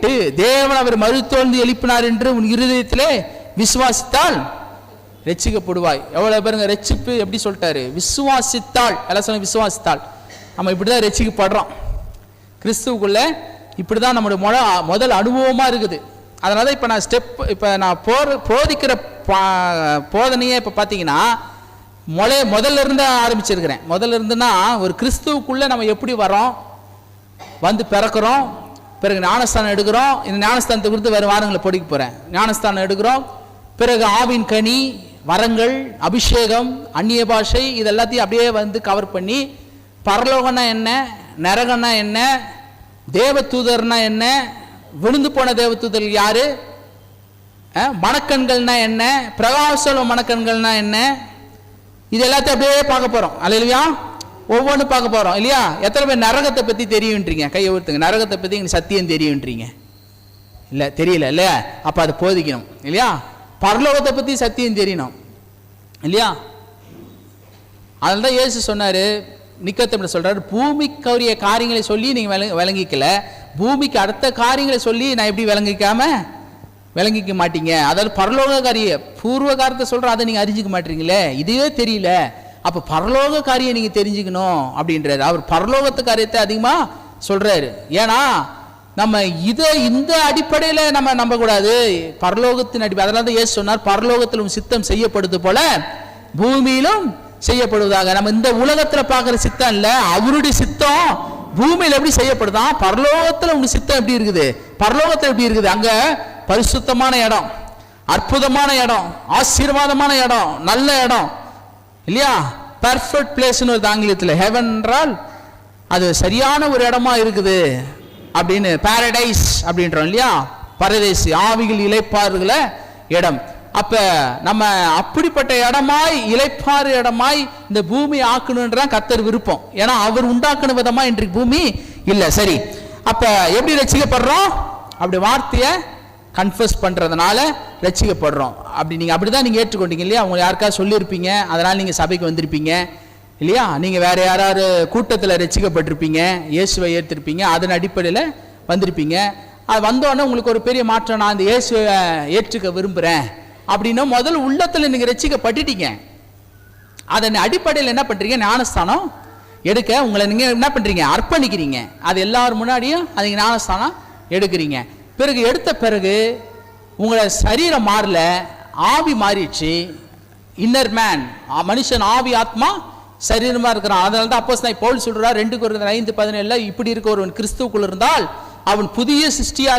கேட்டு தேவன் அவர் மறுத்தோழ்ந்து எழுப்பினார் என்று உன் இருதயத்திலே விசுவாசித்தால் ரட்சிக்கப்படுவாய் எவ்வளவு பேருங்க ரட்சிப்பு எப்படி சொல்லிட்டாரு? விசுவாசித்தாள் எல்லாம் சொல்ல விசுவாசித்தாள் நம்ம இப்படிதான் ரட்சிக்கப்படுறோம் கிறிஸ்துவுக்குள்ள இப்படி தான் நம்மளுடைய மொழ முதல் அனுபவமாக இருக்குது. அதனால தான் இப்போ நான் ஸ்டெப் இப்போ நான் போர் போதிக்கிற பா- போதனையே இப்போ பார்த்தீங்கன்னா மொழ முதல்ல இருந்து ஆரம்பிச்சிருக்கிறேன். முதல்ல இருந்துன்னா ஒரு கிறிஸ்துவுக்குள்ளே நம்ம எப்படி வரோம் வந்து பிறக்கிறோம். பிறகு ஞானஸ்தானம் எடுக்கிறோம். இந்த ஞானஸ்தானத்தை குறித்து வேறு வாரங்களை படிக்க போகிறேன் ஞானஸ்தானம் எடுக்கிறோம். பிறகு ஆவின் கனி வரங்கள் அபிஷேகம் அந்நிய பாஷை இது எல்லாத்தையும் அப்படியே வந்து கவர் பண்ணி பரலோகம்னா என்ன நரகம்னா என்ன தேவதூதர்னா என்ன விழுந்து போன தேவதூதர் யாரு? மணக்கண்கள்னா என்ன பிரகாசல மணக்கண்கள்னா என்ன? இது எல்லாத்தையும் அப்படியே பார்க்க போகிறோம் அல்லையா ஒவ்வொன்றும் பார்க்க போகிறோம் இல்லையா? எத்தனை பேர் நரகத்தை பற்றி தெரியுன்றீங்க? கையை ஒருத்துங்க நரகத்தை பற்றி எங்களுக்கு சத்தியம் தெரியுன்றீங்க. இல்லை தெரியல இல்ல? அப்போ அதை போதிக்கணும் இல்லையா? பரலோகத்தை பற்றி சத்தியம் தெரியணும் இல்லையா? அதனால தான் ஏசு சொன்னார் நிக்கத்தமிழ் சொல்கிறார் பூமிக்குரிய காரியங்களை சொல்லி நீங்கள் விளங்க விளங்கிக்கல. பூமிக்கு அடுத்த காரியங்களை சொல்லி நான் எப்படி விளங்கிக்காம விளங்கிக்க மாட்டீங்க? அதாவது பரலோக காரிய பூர்வ காரத்தை சொல்கிற அதை நீங்கள் அறிஞ்சிக்க மாட்டீங்களே? இதுவே தெரியல. அப்போ பரலோக காரியம் நீங்கள் தெரிஞ்சுக்கணும் அப்படின்றாரு. அவர் பரலோகத்து காரியத்தை அதிகமாக சொல்கிறாரு ஏன்னா நம்ம இதை இந்த அடிப்படையில் நம்ம நம்பக்கூடாது. பரலோகத்தின் அடிப்படை அதனால தான் ஏசு சொன்னார் பரலோகத்திலும் சித்தம் செய்யப்படுது போல பூமியிலும் செய்யப்படுவதாக. நம்ம இந்த உலகத்தில் பார்க்குற சித்தம் இல்லை அவருடைய சித்தம் பூமியில் எப்படி செய்யப்படுதான் பரலோகத்தில் உங்க சித்தம் எப்படி இருக்குது? பரலோகத்தில் எப்படி இருக்குது? அங்கே பரிசுத்தமான இடம் அற்புதமான இடம் ஆசீர்வாதமான இடம் நல்ல இடம் இல்லையா? பர்ஃபெக்ட் பிளேஸ்னு ஒரு ஆங்கிலத்தில் ஹெவன் என்றால் அது சரியான ஒரு இடமா இருக்குது அப்படின்னு பாரடைஸ் அப்படின்றோம் இல்லையா? பரதேசி ஆவிகள் இலைப்பாறுகள இடம். அப்ப நம்ம அப்படிப்பட்ட இடமாய் இலைப்பாறு இடமாய் இந்த பூமி ஆக்கணும்ன்றதான் கத்தர் விருப்பம். ஏன்னா அவர் உண்டாக்குன விதமா இன்றைக்கு பூமி இல்லை. சரி. அப்ப எப்படி ரசிக்கப்படுறோம்? அப்படி வார்த்தையை கன்ஃபஸ் பண்ணுறதுனால ரசிக்கப்படுறோம். அப்படி நீங்க அப்படிதான் நீங்கள் ஏற்றுக்கொண்டீங்க இல்லையா? உங்களை யாருக்காவது சொல்லியிருப்பீங்க அதனால் நீங்கள் சபைக்கு வந்திருப்பீங்க இல்லையா? நீங்கள் வேறு யாராவது கூட்டத்தில் ரசிக்கப்பட்டிருப்பீங்க இயேசுவை ஏற்றிருப்பீங்க அதன் அடிப்படையில் வந்திருப்பீங்க. அது வந்தோடனே உங்களுக்கு ஒரு பெரிய மாற்றம் நான் இந்த இயேசுவை ஏற்றுக்க விரும்புகிறேன் அப்படின்னா முதல் உள்ளத்தில் நீங்கள் ரசிக்கப்பட்டுட்டீங்க. அதன் அடிப்படையில் என்ன பண்ணுறீங்க ஞானஸ்தானம் எடுக்க உங்களை நீங்கள் என்ன பண்ணுறீங்க அர்ப்பணிக்கிறீங்க. அது எல்லார் முன்னாடியும் அதுக்கு ஞானஸ்தானம் எடுக்கிறீங்க. பிறகு எடுத்த பிறகு உங்களை சரீரம் மாறல ஆவி மாறிடுச்சு. இன்னர் மேன் மனுஷன் ஆவி ஆத்மா சரீரமா இருக்கிறான். அதனால தான் அப்போஸ் நான் பவுல் சொல்றார் ரெண்டு குருந்த ஐந்து பதினேழில் இப்படி இருக்க ஒருவன் கிறிஸ்துவுக்குள் இருந்தால் அவன் புதிய சிருஷ்டியாக